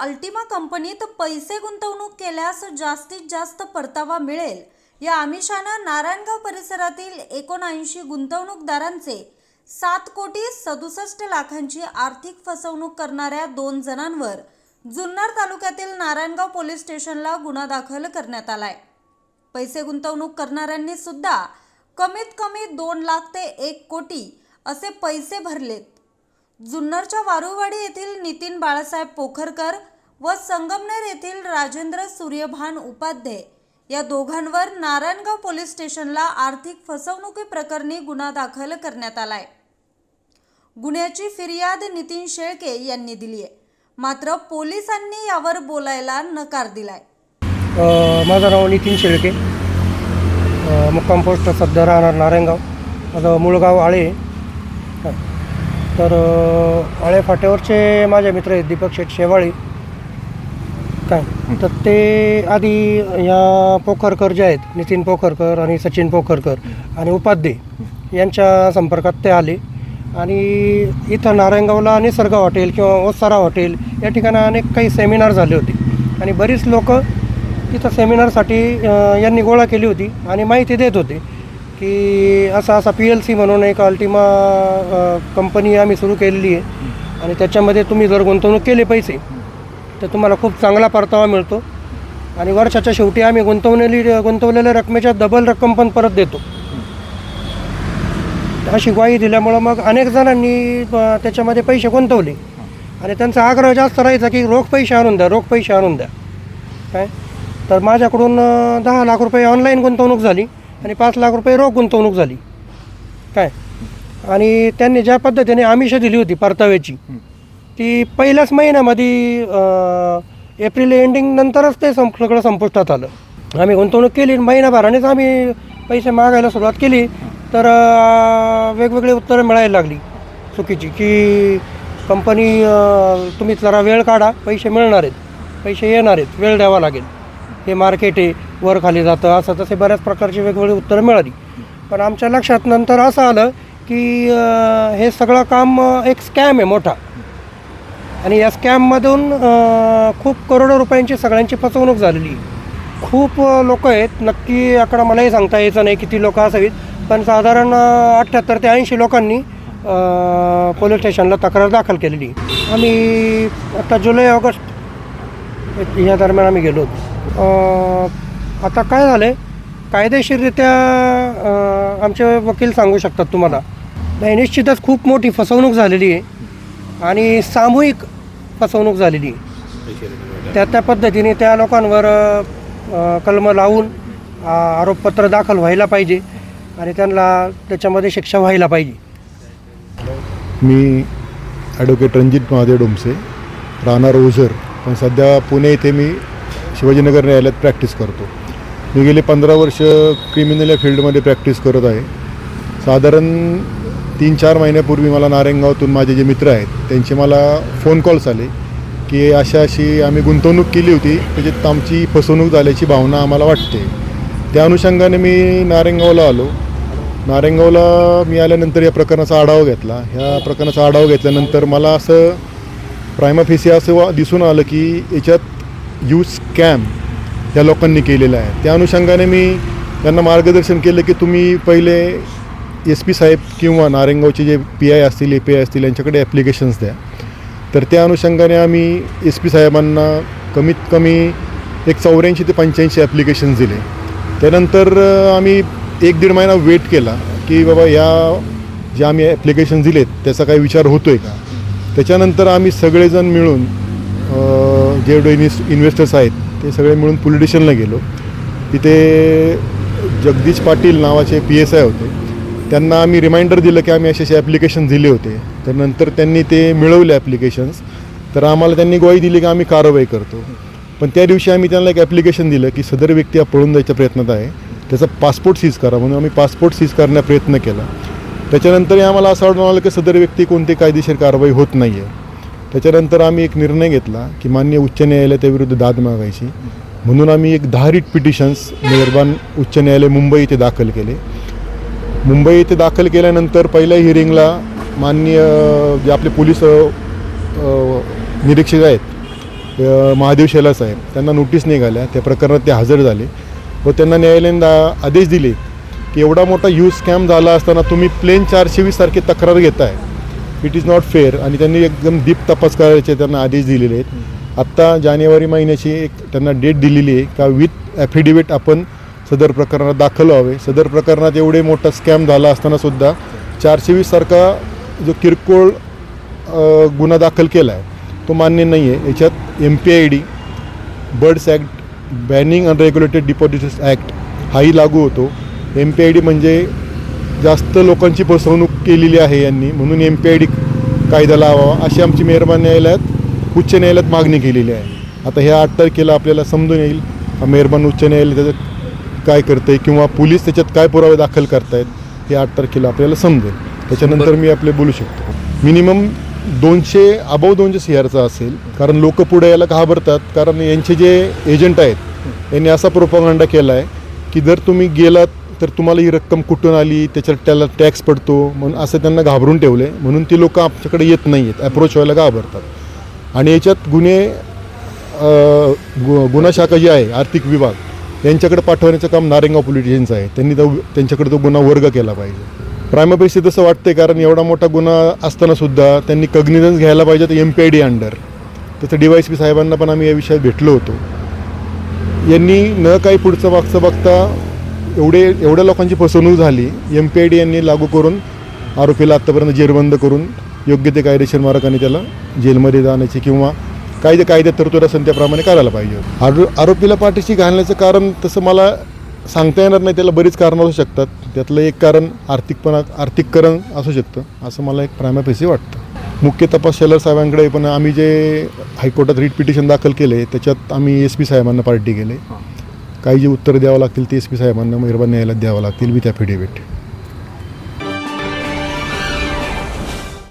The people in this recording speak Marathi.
अल्टिमा कंपनीत पैसे गुंतवणूक केल्यास जास्तीत जास्त परतावा मिळेल. या आमिषानं नारायणगाव परिसरातील एकोणऐंशी गुंतवणूकदारांचे सात कोटी सदुसष्ट लाखांची आर्थिक फसवणूक करणाऱ्या दोन जणांवर जुन्नर तालुक्यातील नारायणगाव पोलीस स्टेशनला गुन्हा दाखल करण्यात आलाय. पैसे गुंतवणूक करणाऱ्यांनी सुद्धा कमीत कमी दोन लाख ते एक कोटी असे पैसे भरलेत. जुन्नरच्या वारुवाडी येथील नितीन बाळासाहेब पोखरकर व संगमनेर येथील राजेंद्र सूर्यभान उपाध्ये या दोघांवर नारायणगाव पोलीस स्टेशनला आर्थिक फसवणुकी प्रकरणी गुन्हा दाखल करण्यात आलाय. गुन्ह्याची फिर्याद नितीन शेळके यांनी दिली आहे. मात्र पोलिसांनी यावर बोलायला नकार दिलाय. माझं नाव नितीन शेळके. मुक्काम पोस्ट सध्या राहणार नारायणगाव. माझं मूळ गाव आळे तर आळे फाट्यावरचे माझे मित्र आहेत दीपक शेठ शेवाळी. काय? तर ते आधी या पोखरकर जे आहेत नितीन पोखरकर आणि सचिन पोखरकर आणि उपाध्ये यांच्या संपर्कात ते आले. आणि इथं नारायणगावला निसर्ग हॉटेल किंवा ओसारा हॉटेल या ठिकाणी अनेक काही सेमिनार झाले होते. आणि बरीच लोक तिथं सेमिनारसाठी यांनी गोळा केली होती आणि माहिती देत होते की असा असा पी एल सी म्हणून एक अल्टिमा कंपनी आम्ही सुरू केलेली आहे. आणि त्याच्यामध्ये तुम्ही जर गुंतवणूक केली पैसे तर तुम्हाला खूप चांगला परतावा मिळतो. आणि वर्षाच्या शेवटी आम्ही गुंतवलेली गुंतवलेल्या रकमेच्या डबल रक्कम पण परत देतो. अशी ग्वाही दिल्यामुळं मग अनेक जणांनी त्याच्यामध्ये पैसे गुंतवले. आणि त्यांचा आग्रह जास्त राहायचा की रोख पैसे आणून द्या रोख पैसे आणून द्या. काय? तर माझ्याकडून दहा लाख रुपये ऑनलाईन गुंतवणूक झाली आणि पाच लाख रुपये रोख गुंतवणूक झाली. काय? आणि त्यांनी ज्या पद्धतीने आमिष दिली होती परताव्याची ती पहिल्याच महिन्यामध्ये एप्रिल एंडिंग नंतरच ते सं सगळं संपुष्टात आलं. आम्ही गुंतवणूक केली महिनाभरानेच आम्ही पैसे मागायला सुरुवात केली तर वेगवेगळी उत्तरं मिळायला लागली चुकीची की कंपनी तुम्ही जरा वेळ काढा पैसे मिळणार आहेत पैसे येणार आहेत वेळ द्यावा लागेल. हे मार्केट आहे वर खाली जातं असं तसे बऱ्याच प्रकारची वेगवेगळी उत्तरं मिळाली. पण आमच्या लक्षात नंतर असं आलं की हे सगळं काम एक स्कॅम आहे मोठा. आणि या स्कॅममधून खूप करोडो रुपयांची सगळ्यांची फसवणूक झालेली. आहे. खूप लोक आहेत. नक्की आकडा मलाही सांगता यायचा नाही किती लोक असावीत. पण साधारण अठ्ठ्याहत्तर ते ऐंशी लोकांनी पोलीस स्टेशनला तक्रार दाखल केलेली. आम्ही आता जुलै ऑगस्ट या दरम्यान आम्ही गेलो आता काय झालं आहे कायदेशीररित्या आमचे वकील सांगू शकतात तुम्हाला. नाही निश्चितच खूप मोठी फसवणूक झालेली आहे. आणि सामूहिक फसवणूक झालेली आहे. त्या त्या पद्धतीने त्या लोकांवर कलम लावून आरोपपत्र दाखल व्हायला पाहिजे आणि त्यांना त्याच्यामध्ये शिक्षा व्हायला पाहिजे. मी ॲडव्होकेट रणजित महादेव डोमसे राहणार ओझर पण सध्या पुणे इथे मी शिवाजीनगर न्यायालयात प्रॅक्टिस करतो. मी गेले पंधरा वर्ष क्रिमिनल या फील्डमध्ये प्रॅक्टिस करत आहे. साधारण तीन चार महिन्यापूर्वी मला नारायणगावातून माझे जे मित्र आहेत त्यांचे मला फोन कॉल्स आले की अशा अशी आम्ही गुंतवणूक केली होती. त्याच्यात आमची फसवणूक झाल्याची भावना आम्हाला वाटते. त्या अनुषंगाने मी नारायणगावला आलो. नारायणगावला मी आल्यानंतर या प्रकरणाचा आढावा घेतला. ह्या प्रकरणाचा आढावा घेतल्यानंतर मला असं प्रायमाफेसी असं वा दिसून आलं की याच्यात यू स्कॅम या लोकांनी केलेलं आहे. त्या अनुषंगाने मी त्यांना मार्गदर्शन केलं की तुम्ही पहिले एस पी साहेब किंवा नारेंगावचे जे पी आय असतील ए पी आय असतील यांच्याकडे ॲप्लिकेशन्स द्या. तर त्या अनुषंगाने आम्ही एस पी साहेबांना कमीत कमी एक चौऱ्याऐंशी ते पंच्याऐंशी ॲप्लिकेशन्स दिले. त्यानंतर आम्ही एक दीड महिना वेट केला की बाबा या जे आम्ही ॲप्लिकेशन दिलेत त्याचा काही विचार होतो आहे का? त्याच्यानंतर आम्ही सगळेजण मिळून जे जेवढे इन्व्हेस इन्व्हेस्टर्स आहेत ते सगळे मिळून पोलीस स्टेशनला गेलो. तिथे जगदीश पाटील नावाचे पी एस आय होते. त्यांना आम्ही रिमाइंडर दिलं की आम्ही असे असे ॲप्लिकेशन दिले होते. तर नंतर त्यांनी ते मिळवले ॲप्लिकेशन्स तर आम्हाला त्यांनी ग्वाही दिली की आम्ही कारवाई करतो. पण त्या दिवशी आम्ही त्यांना एक ॲप्लिकेशन दिलं की सदर व्यक्ती हा पळून जायच्या प्रयत्नात आहे. त्याचा पासपोर्ट सीज करा म्हणून आम्ही पासपोर्ट सीज करण्याचा प्रयत्न केला. त्याच्यानंतरही आम्हाला असं आढळून आलं की सदर व्यक्ती कोणती कायदेशीर कारवाई होत नाही आहे त्याच्यानंतर आम्ही एक निर्णय घेतला की मान्य उच्च न्यायालयाच्याविरुद्ध दाद मागायची. म्हणून आम्ही एक दहा रिट पिटिशन्स मेहरबान उच्च न्यायालय मुंबई इथे दाखल केले. मुंबई इथे दाखल केल्यानंतर पहिल्या हिअरिंगला माननीय जे आपले पोलीस निरीक्षक आहेत महादेव शेला साहेब त्यांना नोटीस निघाल्या. त्या प्रकरणात ते हजर झाले. व त्यांना न्यायालयाने आदेश दिले की एवढा मोठा यूज स्कॅम झाला असताना तुम्ही प्लेन चारशे वीस सारखे तक्रार घेताय. इट इज नॉट फेअर आणि त्यांनी एकदम डीप तपास करायचे त्यांना आदेश दिलेले आहेत. आत्ता जानेवारी महिन्याची एक त्यांना डेट दिलेली आहे. का विथ ॲफिडेविट आपण सदर प्रकरणात दाखल व्हावे. सदर प्रकरणात एवढे मोठा स्कॅम झाला असताना सुद्धा चारशे वीस सारखा जो किरकोळ गुन्हा दाखल केला आहे तो मान्य नाही आहे याच्यात M P I D BUDS act banning unregulated deposits act हाही लागू होतो. एम पी आय डी म्हणजे जास्त लोकांची फसवणूक केलेली आहे यांनी म्हणून एम पी आय डी कायदा लावावा. अशी आमची मेहरबान न्यायालयात उच्च न्यायालयात मागणी केलेली आहे. आता ह्या आठ तारखेला आपल्याला समजून येईल. मेहरबान उच्च न्यायालय त्याचं काय करतं आहे किंवा पोलीस त्याच्यात काय पुरावे दाखल करतायत हे आठ तारखेला आपल्याला समजेल. त्याच्यानंतर मी आपले बोलू शकतो. मिनिमम दोनशे अबाव दोनशे सी आरचा असेल कारण लोक पुढे यायला घाबरतात कारण यांचे जे एजंट आहेत यांनी असा प्रोपागांडा केला आहे की जर तुम्ही गेलात तर तुम्हाला ही रक्कम कुठून आली त्याच्यात त्याला टॅक्स पडतो म्हणून असं त्यांना घाबरून ठेवलं आहे म्हणून ती लोक आमच्याकडे येत नाही आहेत अप्रोच व्हायला घाबरतात. आणि याच्यात गुन्हे गुन्हा शाखा जी आहे आर्थिक विभाग यांच्याकडे पाठवण्याचं काम नारेंगाव पोलिटिशियन्स आहे. त्यांनी तो त्यांच्याकडे तो गुन्हा वर्ग केला पाहिजे. प्रायमापेक्षा तसं वाटतंय कारण एवढा मोठा गुन्हा असतानासुद्धा त्यांनी कग्निझन्स घ्यायला पाहिजे तर M P I D under तसं डी वाय एस पी साहेबांना पण आम्ही या विषयात भेटलो होतो. यांनी न काही पुढचं मागचं बघता एवढे एवढ्या लोकांची फसवणूक झाली. एम पी आय डी यांनी लागू करून आरोपीला आत्तापर्यंत जेरबंद करून योग्य ते कायदेशीर मार्गाने त्याला जेलमध्ये जाण्याची किंवा कायदे कायद्यात तरतूद असेल त्याप्रमाणे करायला पाहिजे आरो आरोपीला पाठीशी घालण्याचं कारण तसं मला सांगता येणार नाही. त्याला बरीच कारणं असू शकतात. त्यातलं एक कारण आर्थिकपणा आर्थिककरण असू शकतं. असं मला एक प्रायमापेशी वाटतं. मुख्य तपास शेलर साहेबांकडे पण आम्ही जे हायकोर्टात रिट पिटिशन दाखल केले त्याच्यात आम्ही एस पी साहेबांना पार्टी केले. काही जे उत्तर द्यावं लागतील ते एस पी साहेबांना मेहरबान न्यायालयात द्यावं लागतील. With affidavit